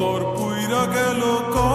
অন্তর পুইরা গেল ক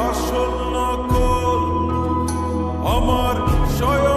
আসন্ন কল আমার স্বয়ং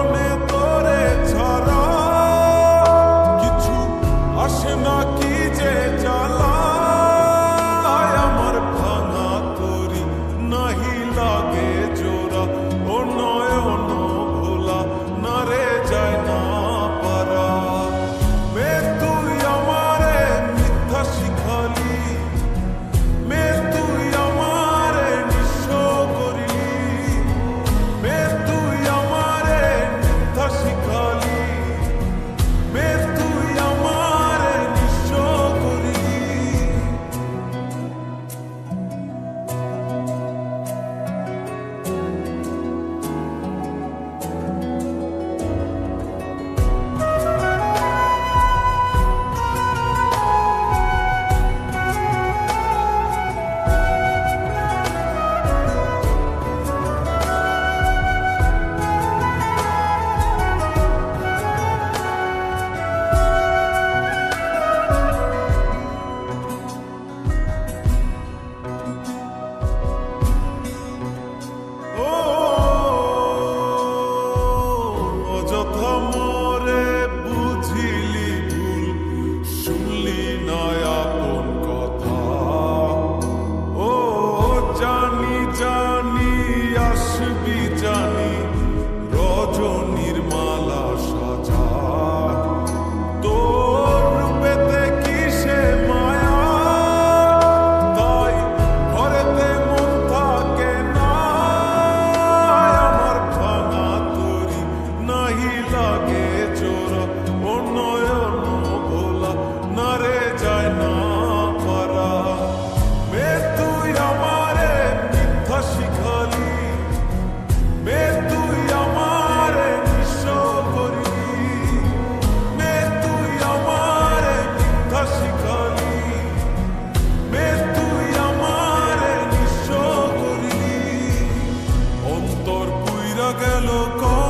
que lo coja.